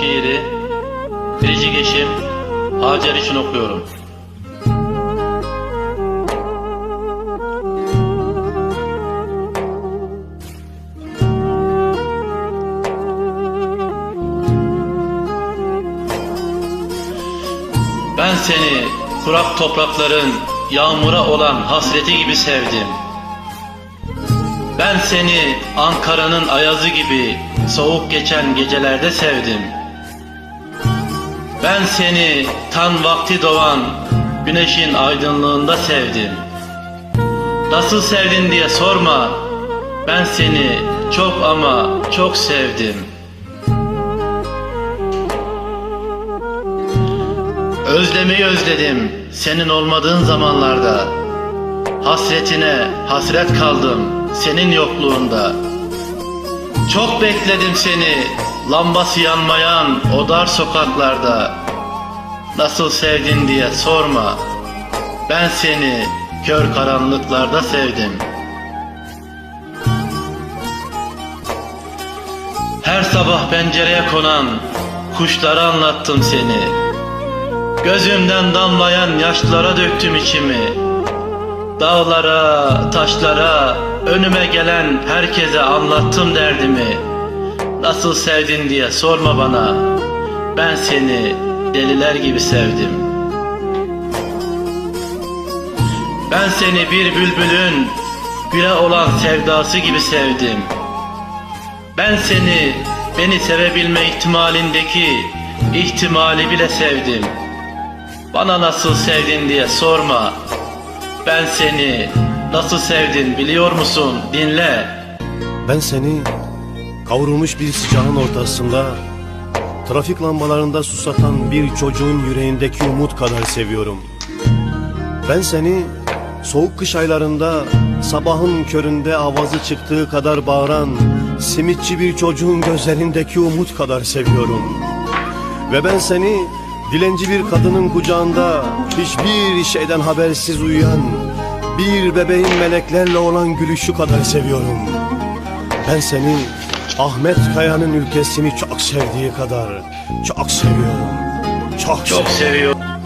şiiri Biricik eşim Hacer için okuyorum. Ben seni kurak toprakların yağmura olan hasreti gibi sevdim. Ben seni Ankara'nın ayazı gibi soğuk geçen gecelerde sevdim. Ben seni tan vakti doğan güneşin aydınlığında sevdim. Nasıl sevdin diye sorma. Ben seni çok ama çok sevdim. Özlemeyi özledim senin olmadığın zamanlarda. Hasretine hasret kaldım senin yokluğunda. Çok bekledim seni lambası yanmayan o dar sokaklarda. Nasıl sevdin diye sorma. Ben seni kör karanlıklarda sevdim. Her sabah pencereye konan kuşlara anlattım seni. Gözümden damlayan yaşlara döktüm içimi. Dağlara, taşlara, önüme gelen herkese anlattım derdimi. Nasıl sevdin diye sorma bana. Ben seni deliler gibi sevdim. Ben seni bir bülbülün güle olan sevdası gibi sevdim. Ben seni beni sevebilme ihtimalindeki ihtimali bile sevdim. Bana nasıl sevdin diye sorma. Ben seni nasıl sevdim biliyor musun? Dinle. Ben seni kavrulmuş bir sıcağın ortasında Trafik lambalarında susatan bir çocuğun yüreğindeki umut kadar seviyorum. Ben seni soğuk kış aylarında sabahın köründe avazı çıktığı kadar bağıran Simitçi bir çocuğun gözlerindeki umut kadar seviyorum. Ve ben seni dilenci bir kadının kucağında hiçbir şeyden habersiz uyuyan bir bebeğin meleklerle olan gülüşü kadar seviyorum. Ben seni Ahmet Kaya'nın ülkesini çok sevdiği kadar çok seviyorum. Çok, Çok seviyorum. seviyorum.